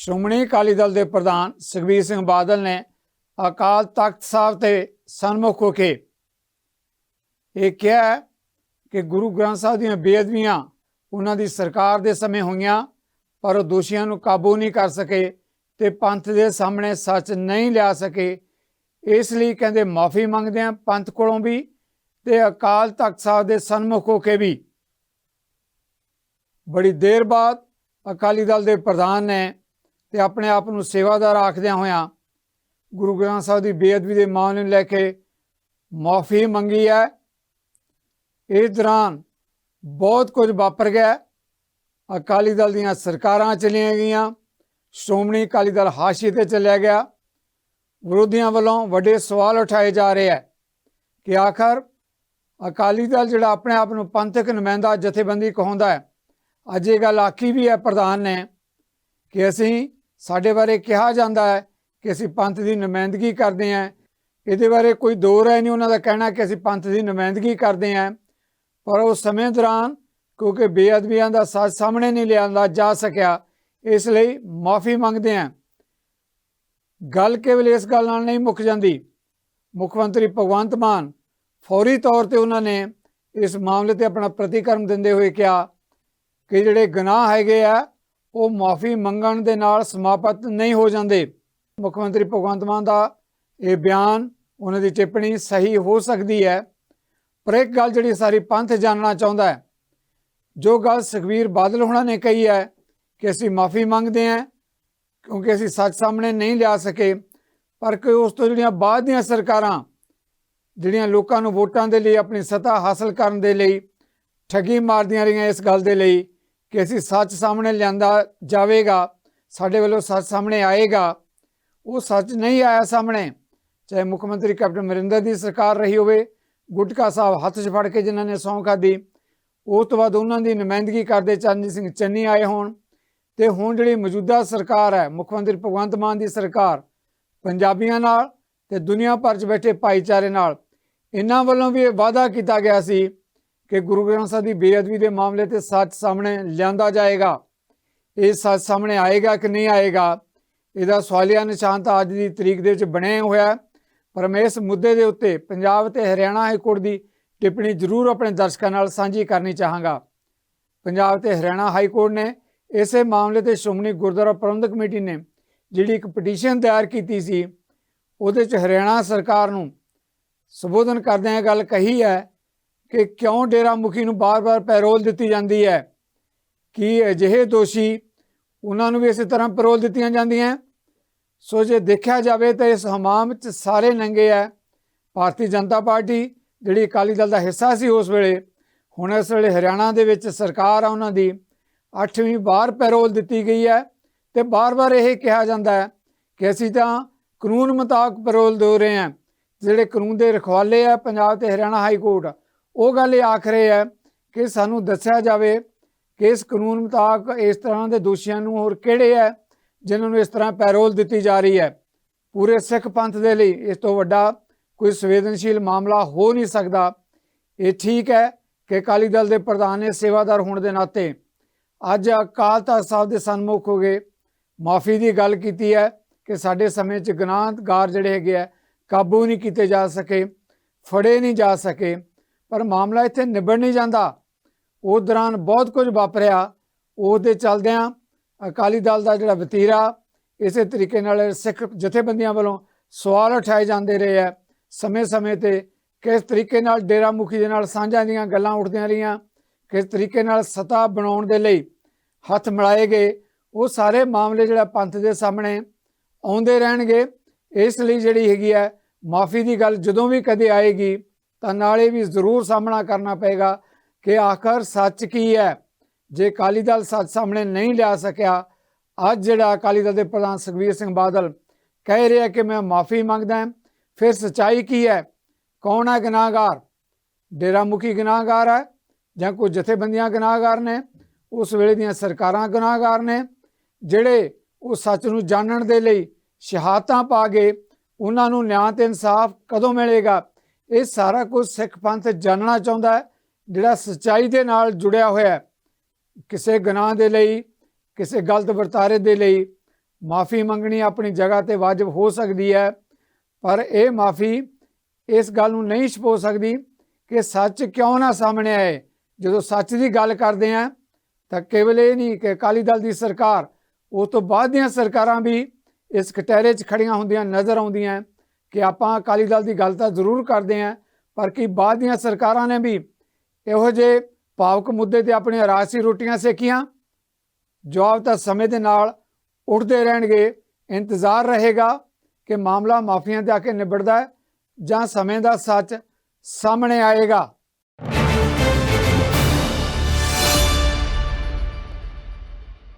ਸ਼੍ਰੋਮਣੀ ਅਕਾਲੀ ਦਲ ਦੇ ਪ੍ਰਧਾਨ ਸੁਖਬੀਰ ਸਿੰਘ ਬਾਦਲ ਨੇ ਅਕਾਲ ਤਖਤ ਸਾਹਿਬ ਤੇ ਸਨਮੁਖ ਹੋ ਕੇ ਇਹ ਕਿਹਾ ਕਿ ਗੁਰੂ ਗ੍ਰੰਥ ਸਾਹਿਬ ਦੀਆਂ ਬੇਅਦਬੀਆਂ ਉਹਨਾਂ ਦੀ ਸਰਕਾਰ ਦੇ ਸਮੇਂ ਹੋਈਆਂ, ਪਰ ਉਹ ਦੋਸ਼ੀਆਂ ਨੂੰ ਕਾਬੂ ਨਹੀਂ ਕਰ ਸਕੇ ਤੇ ਪੰਥ ਦੇ ਸਾਹਮਣੇ ਸੱਚ ਨਹੀਂ ਲਿਆ ਸਕੇ। ਇਸ ਲਈ ਕਹਿੰਦੇ ਮਾਫੀ ਮੰਗਦੇ ਆ ਪੰਥ ਕੋਲੋਂ ਵੀ ਤੇ ਅਕਾਲ ਤਖਤ ਸਾਹਿਬ ਦੇ ਸਨਮੁਖ ਹੋ ਕੇ ਵੀ। ਬੜੀ ਦੇਰ ਬਾਅਦ ਅਕਾਲੀ ਦਲ ਦੇ ਪ੍ਰਧਾਨ ਨੇ ਤੇ ਆਪਣੇ ਆਪ ਨੂੰ ਸੇਵਾਦਾਰ ਆਖਦਿਆਂ ਹੋਇਆਂ ਗੁਰੂ ਗ੍ਰੰਥ ਸਾਹਿਬ ਦੀ ਬੇਅਦਬੀ ਦੇ ਮਾਮਲੇ ਨੂੰ ਲੈ ਕੇ ਮਾਫੀ ਮੰਗੀ ਹੈ। ਇਸ ਦੌਰਾਨ ਬਹੁਤ ਕੁਝ ਵਾਪਰ ਗਿਆ ਅਕਾਲੀ ਦਲ ਦੀਆਂ ਸਰਕਾਰਾਂ ਚਲੀਆਂ ਗਈਆਂ। ਸ਼੍ਰੋਮਣੀ ਅਕਾਲੀ ਦਲ ਹਾਸ਼ੀ ਤੇ ਚਲਿਆ ਗਿਆ। ਵਿਰੋਧੀਆਂ ਵੱਲੋਂ ਵੱਡੇ ਸਵਾਲ ਉਠਾਏ ਜਾ ਰਹੇ ਹੈ ਕਿ ਆਖਰ ਅਕਾਲੀ ਦਲ ਜਿਹੜਾ ਆਪਣੇ ਆਪ ਨੂੰ ਪੰਥਕ ਨੁਮਾਇੰਦਾ ਜਥੇਬੰਦੀ ਕਹਾਉਂਦਾ ਹੈ, ਅੱਜ ਇਹ ਗੱਲ ਆਖੀ ਵੀ ਹੈ ਪ੍ਰਧਾਨ ਨੇ ਕਿ ਅਸੀਂ ਸਾਡੇ ਬਾਰੇ ਕਿਹਾ ਜਾਂਦਾ ਹੈ ਕਿ ਅਸੀਂ ਪੰਥ ਦੀ ਨੁਮਾਇੰਦਗੀ ਕਰਦੇ ਹਾਂ। ਇਹਦੇ ਬਾਰੇ ਕੋਈ ਦੋ ਰਾਏ ਨਹੀਂ ਉਹਨਾਂ ਦਾ ਕਹਿਣਾ ਕਿ ਅਸੀਂ ਪੰਥ ਦੀ ਨੁਮਾਇੰਦਗੀ ਕਰਦੇ ਹਾਂ। ਪਰ ਉਸ ਸਮੇਂ ਦੌਰਾਨ, ਕਿਉਂਕਿ ਬੇਅਦਬੀਆਂ ਦਾ ਸੱਚ ਸਾਹਮਣੇ ਨਹੀਂ ਲਿਆਂਦਾ ਜਾ ਸਕਿਆ, ਇਸ ਲਈ ਮਾਫੀ ਮੰਗਦੇ ਹਾਂ। ਗੱਲ ਕੇਵਲ ਇਸ ਗੱਲ ਨਾਲ ਨਹੀਂ ਮੁੱਕ ਜਾਂਦੀ। ਮੁੱਖ ਮੰਤਰੀ ਭਗਵੰਤ ਮਾਨ ਫੌਰੀ ਤੌਰ ਤੇ ਉਹਨਾਂ ਨੇ ਇਸ ਮਾਮਲੇ ਤੇ ਆਪਣਾ ਪ੍ਰਤੀਕਰਮ ਦਿੰਦੇ ਹੋਏ ਕਿਹਾ ਕਿ ਜਿਹੜੇ ਗੁਨਾਹ ਹੈਗੇ ਆ ਉਹ ਮਾਫੀ ਮੰਗਣ ਦੇ ਨਾਲ ਸਮਾਪਤ ਨਹੀਂ ਹੋ ਜਾਂਦੇ। ਮੁੱਖ ਮੰਤਰੀ ਭਗਵੰਤ ਮਾਨ ਦਾ ਇਹ ਬਿਆਨ, ਉਹਨਾਂ ਦੀ ਟਿੱਪਣੀ ਸਹੀ ਹੋ ਸਕਦੀ ਹੈ, ਪਰ ਇੱਕ ਗੱਲ ਜਿਹੜੀ ਸਾਰੀ ਪੰਥ ਜਾਣਨਾ ਚਾਹੁੰਦਾ ਹੈ, ਜੋ ਗੱਲ ਸੁਖਵੀਰ ਬਾਦਲ ਹੋਣਾ ਨੇ ਕਹੀ ਹੈ ਕਿ ਅਸੀਂ ਮਾਫੀ ਮੰਗਦੇ ਹਾਂ, ਕਿਉਂਕਿ ਅਸੀਂ ਸੱਚ ਸਾਹਮਣੇ ਨਹੀਂ ਲਿਆ ਸਕੇ, ਪਰ ਕਿ ਉਸ ਤੋਂ ਜਿਹੜੀਆਂ ਬਾਅਦ ਦੀਆਂ ਸਰਕਾਰਾਂ, ਜਿਹੜੀਆਂ ਲੋਕਾਂ ਨੂੰ ਵੋਟਾਂ ਦੇ ਲਈ ਆਪਣੀ ਸੱਤਾ ਹਾਸਲ ਕਰਨ ਦੇ ਲਈ ਠੱਗੀ ਮਾਰਦੀਆਂ ਰਹੀਆਂ ਇਸ ਗੱਲ ਦੇ ਲਈ ਕਿ ਅਸੀਂ ਸੱਚ ਸਾਹਮਣੇ ਲਿਆਂਦਾ ਜਾਵੇਗਾ, ਸਾਡੇ ਵੱਲੋਂ ਸੱਚ ਸਾਹਮਣੇ ਆਏਗਾ। ਉਹ ਸੱਚ ਨਹੀਂ ਆਇਆ ਸਾਹਮਣੇ, ਚਾਹੇ ਮੁੱਖ ਮੰਤਰੀ ਕੈਪਟਨ ਅਮਰਿੰਦਰ ਦੀ ਸਰਕਾਰ ਰਹੀ ਹੋਵੇ, ਗੁਟਕਾ ਸਾਹਿਬ ਹੱਥ 'ਚ ਫੜ ਕੇ ਜਿਨ੍ਹਾਂ ਨੇ ਸੌਂ ਖਾਦੀ ਉਸ ਤੋਂ ਬਾਅਦ ਉਹਨਾਂ ਦੀ ਨੁਮਾਇੰਦਗੀ ਕਰਦੇ ਚਰਨਜੀਤ ਸਿੰਘ ਚੰਨੀ ਆਏ ਹੋਣ। ਤੇ ਹੁਣ ਜਿਹੜੀ ਮੌਜੂਦਾ ਸਰਕਾਰ ਹੈ, ਮੁੱਖ ਮੰਤਰੀ ਭਗਵੰਤ ਮਾਨ ਦੀ ਸਰਕਾਰ, ਪੰਜਾਬੀਆਂ ਨਾਲ ਤੇ ਦੁਨੀਆ ਭਰ 'ਚ ਬੈਠੇ ਭਾਈਚਾਰੇ ਨਾਲ, ਇਹਨਾਂ ਵੱਲੋਂ ਵੀ ਇਹ ਵਾਅਦਾ ਕੀਤਾ ਗਿਆ ਸੀ ਕਿ ਗੁਰੂ ਗ੍ਰੰਥ ਸਾਹਿਬ ਦੀ ਬੇਅਦਬੀ ਦੇ ਮਾਮਲੇ ਤੇ ਸੱਚ ਸਾਹਮਣੇ ਲਿਆਂਦਾ ਜਾਏਗਾ। ਇਹ ਸੱਚ ਸਾਹਮਣੇ ਆਏਗਾ ਕਿ ਨਹੀਂ ਆਏਗਾ? ਇਹਦਾ ਸਵਾਲੀਆ ਨਿਸ਼ਾਨ ਤਾਂ ਅੱਜ ਦੀ ਤਰੀਕ ਦੇ ਵਿੱਚ ਬਣਿਆ ਹੋਇਆ ਪਰ ਮੈਂ ਇਸ ਮੁੱਦੇ ਦੇ ਉੱਤੇ ਪੰਜਾਬ ਤੇ ਹਰਿਆਣਾ ਹਾਈ ਕੋਰਟ ਦੀ ਟਿੱਪਣੀ ਜ਼ਰੂਰ ਆਪਣੇ ਦਰਸ਼ਕਾਂ ਨਾਲ ਸਾਂਝੀ ਕਰਨੀ ਚਾਹਾਂਗਾ। ਪੰਜਾਬ ਤੇ ਹਰਿਆਣਾ ਹਾਈ ਕੋਰਟ ਨੇ ਇਸੇ ਮਾਮਲੇ ਤੇ ਸ਼੍ਰੋਮਣੀ ਗੁਰਦੁਆਰਾ ਪ੍ਰਬੰਧਕ ਕਮੇਟੀ ਨੇ ਜਿਹੜੀ ਇੱਕ ਪਟੀਸ਼ਨ ਤਿਆਰ ਕੀਤੀ ਸੀ, ਉਹਦੇ 'ਚ ਹਰਿਆਣਾ ਸਰਕਾਰ ਨੂੰ ਸੰਬੋਧਨ ਕਰਦਿਆਂ ਇਹ ਗੱਲ ਕਹੀ ਹੈ ਕਿ ਕਿਉਂ ਡੇਰਾ ਮੁਖੀ ਨੂੰ ਬਾਰ-ਬਾਰ ਪੈਰੋਲ ਦਿੱਤੀ ਜਾਂਦੀ ਹੈ? ਕੀ ਅਜਿਹੇ ਦੋਸ਼ੀ ਉਹਨਾਂ ਨੂੰ ਵੀ ਇਸੇ ਤਰ੍ਹਾਂ ਪੈਰੋਲ ਦਿੱਤੀਆਂ ਜਾਂਦੀਆਂ? ਸੋ ਜੇ ਦੇਖਿਆ ਜਾਵੇ ਤਾਂ ਇਸ ਹਮਾਮ ਵਿੱਚ ਸਾਰੇ ਨੰਗੇ ਹੈ। ਭਾਰਤੀ ਜਨਤਾ ਪਾਰਟੀ, ਜਿਹੜੀ ਅਕਾਲੀ ਦਲ ਦਾ ਹਿੱਸਾ ਸੀ ਉਸ ਵੇਲੇ, ਹੁਣ ਇਸ ਵੇਲੇ ਹਰਿਆਣਾ ਦੇ ਵਿੱਚ ਸਰਕਾਰ ਆ ਉਹਨਾਂ ਦੀ। 8ਵੀਂ ਵਾਰ ਪੈਰੋਲ ਦਿੱਤੀ ਗਈ ਹੈ ਤੇ ਬਾਰ-ਬਾਰ ਇਹ ਕਿਹਾ ਜਾਂਦਾ ਹੈ ਕਿ ਅਸੀਂ ਤਾਂ ਕਾਨੂੰਨ ਮੁਤਾਬਕ ਪੈਰੋਲ ਦੇ ਰਹੇ ਹਾਂ। ਜਿਹੜੇ ਕਾਨੂੰਨ ਦੇ ਰਖਵਾਲੇ ਆ, ਪੰਜਾਬ ਤੇ ਹਰਿਆਣਾ ਹਾਈ ਕੋਰਟ ਉਹ ਗੱਲ ਇਹ ਆਖ ਰਹੇ ਹੈ ਕਿ ਸਾਨੂੰ ਦੱਸਿਆ ਜਾਵੇ ਕਿ ਇਸ ਕਾਨੂੰਨ ਮੁਤਾਬਕ ਇਸ ਤਰ੍ਹਾਂ ਦੇ ਦੋਸ਼ੀਆਂ ਨੂੰ ਹੋਰ ਕਿਹੜੇ ਹੈ ਜਿਨ੍ਹਾਂ ਨੂੰ ਇਸ ਤਰ੍ਹਾਂ ਪੈਰੋਲ ਦਿੱਤੀ ਜਾ ਰਹੀ ਹੈ? ਪੂਰੇ ਸਿੱਖ ਪੰਥ ਦੇ ਲਈ ਇਸ ਤੋਂ ਵੱਡਾ ਕੋਈ ਸੰਵੇਦਨਸ਼ੀਲ ਮਾਮਲਾ ਹੋ ਨਹੀਂ ਸਕਦਾ। ਇਹ ਠੀਕ ਹੈ ਕਿ ਅਕਾਲੀ ਦਲ ਦੇ ਪ੍ਰਧਾਨ ਨੇ ਸੇਵਾਦਾਰ ਹੋਣ ਦੇ ਨਾਤੇ ਅੱਜ ਅਕਾਲ ਤਖਤ ਸਾਹਿਬ ਦੇ ਸਨਮੁਖ ਹੋ ਗਏ ਮਾਫੀ ਦੀ ਗੱਲ ਕੀਤੀ ਹੈ ਕਿ ਸਾਡੇ ਸਮੇਂ 'ਚ ਗੁਨਾਹਗਾਰ ਜਿਹੜੇ ਹੈਗੇ ਆ ਕਾਬੂ ਨਹੀਂ ਕੀਤੇ ਜਾ ਸਕੇ, ਫੜੇ ਨਹੀਂ ਜਾ ਸਕੇ। ਪਰ ਮਾਮਲਾ ਇੱਥੇ ਨਿਬੜ ਨਹੀਂ ਜਾਂਦਾ। ਉਸ ਦੌਰਾਨ ਬਹੁਤ ਕੁਝ ਵਾਪਰਿਆ। ਉਸ ਦੇ ਚੱਲਦਿਆਂ ਅਕਾਲੀ ਦਲ ਦਾ ਜਿਹੜਾ ਵਤੀਰਾ, ਇਸੇ ਤਰੀਕੇ ਨਾਲ ਸਿੱਖ ਜਥੇਬੰਦੀਆਂ ਵੱਲੋਂ ਸਵਾਲ ਉਠਾਏ ਜਾਂਦੇ ਰਹੇ ਆ ਸਮੇਂ-ਸਮੇਂ ਤੇ ਕਿਸ ਤਰੀਕੇ ਨਾਲ ਡੇਰਾ ਮੁਖੀ ਦੇ ਨਾਲ ਸਾਂਝਾਂ ਦੀਆਂ ਗੱਲਾਂ ਉੱਠਦੀਆਂ ਰਹੀਆਂ, ਕਿਸ ਤਰੀਕੇ ਨਾਲ ਸਤਾ ਬਣਾਉਣ ਦੇ ਲਈ ਹੱਥ ਮਿਲਾਏ ਗਏ, ਉਹ ਸਾਰੇ ਮਾਮਲੇ ਜਿਹੜਾ ਪੰਥ ਦੇ ਸਾਹਮਣੇ ਆਉਂਦੇ ਰਹਿਣਗੇ। ਇਸ ਲਈ ਜਿਹੜੀ ਹੈਗੀ ਹੈ, ਮਾਫੀ ਦੀ ਗੱਲ ਜਦੋਂ ਵੀ ਕਦੇ ਆਏਗੀ ਤਾਂ ਨਾਲੇ ਵੀ ਜ਼ਰੂਰ ਸਾਹਮਣਾ ਕਰਨਾ ਪਏਗਾ ਕਿ ਆਖਰ ਸੱਚ ਕੀ ਹੈ? ਜੇ ਅਕਾਲੀ ਦਲ ਸੱਚ ਸਾਹਮਣੇ ਨਹੀਂ ਲਿਆ ਸਕਿਆ, ਅੱਜ ਜਿਹੜਾ ਅਕਾਲੀ ਦਲ ਦੇ ਪ੍ਰਧਾਨ ਸੁਖਬੀਰ ਸਿੰਘ ਬਾਦਲ ਕਹਿ ਰਿਹਾ ਕਿ ਮੈਂ ਮਾਫੀ ਮੰਗਦਾ ਫਿਰ ਸਚਾਈ ਕੀ ਹੈ? ਕੌਣ ਹੈ ਗੁਨਾਹਗਾਰ? ਡੇਰਾ ਮੁਖੀ ਗੁਨਾਹਗਾਰ ਹੈ ਜਾਂ ਕੋਈ ਜਥੇਬੰਦੀਆਂ ਗੁਨਾਹਗਾਰ ਨੇ? ਉਸ ਵੇਲੇ ਦੀਆਂ ਸਰਕਾਰਾਂ ਗੁਨਾਹਗਾਰ ਨੇ? ਜਿਹੜੇ ਉਹ ਸੱਚ ਨੂੰ ਜਾਣਨ ਦੇ ਲਈ ਸ਼ਹਾਦਤਾਂ ਪਾ ਗਏ, ਉਹਨਾਂ ਨੂੰ ਨਿਆਂ ਤੇ ਇਨਸਾਫ ਕਦੋਂ ਮਿਲੇਗਾ? ਇਹ ਸਾਰਾ ਕੁਝ ਸਿੱਖ ਪੰਥ ਜਾਣਨਾ ਚਾਹੁੰਦਾ ਹੈ, ਜਿਹੜਾ ਸਚਾਈ ਦੇ ਨਾਲ ਜੁੜਿਆ ਹੋਇਆ ਹੈ। ਕਿਸੇ ਗੁਨਾਹ ਦੇ ਲਈ, ਕਿਸੇ ਗਲਤ ਵਰਤਾਰੇ ਦੇ ਲਈ ਮਾਫੀ ਮੰਗਣੀ ਆਪਣੀ ਜਗ੍ਹਾ ਤੇ ਵਾਜਬ ਹੋ ਸਕਦੀ ਹੈ, ਪਰ ਇਹ ਮਾਫੀ ਇਸ ਗੱਲ ਨੂੰ ਨਹੀਂ ਛਪੋ ਸਕਦੀ ਕਿ ਸੱਚ ਕਿਉਂ ਨਾ ਸਾਹਮਣੇ ਆਏ। ਜਦੋਂ ਸੱਚ ਦੀ ਗੱਲ ਕਰਦੇ ਆ ਤਾਂ ਕੇਵਲ ਇਹ ਨਹੀਂ ਕਿ ਅਕਾਲੀ ਦਲ ਦੀ ਸਰਕਾਰ ਉਸ ਤੋਂ ਬਾਅਦ ਦੀਆਂ ਸਰਕਾਰਾਂ ਵੀ ਇਸ ਕਟਹਿਰੇ 'ਚ ਖੜੀਆਂ ਹੁੰਦੀਆਂ, ਨਜ਼ਰ ਆਉਂਦੀਆਂ। ਕਿ ਆਪਾਂ ਅਕਾਲੀ ਦਲ ਦੀ ਗੱਲ ਤਾਂ ਜ਼ਰੂਰ ਕਰਦੇ ਆ ਪਰ ਕੀ ਬਾਅਦ ਦੀਆਂ ਸਰਕਾਰਾਂ ਨੇ ਵੀ ਇਹੋ ਜਿਹੇ ਭਾਵਕ ਮੁੱਦੇ ਤੇ ਆਪਣੀਆਂ ਰਾਜਸੀ ਰੋਟੀਆਂ ਸੇਕੀਆਂ? ਜਵਾਬ ਤਾਂ ਸਮੇਂ ਦੇ ਨਾਲ ਉੱਠਦੇ ਰਹਿਣਗੇ, ਇੰਤਜ਼ਾਰ ਰਹੇਗਾ ਕਿ ਮਾਮਲਾ ਮਾਫੀਆਂ ਤੇ ਆ ਕੇ ਨਿਬੜਦਾ ਹੈ ਜਾਂ ਸਮੇਂ ਦਾ ਸੱਚ ਸਾਹਮਣੇ ਆਏਗਾ।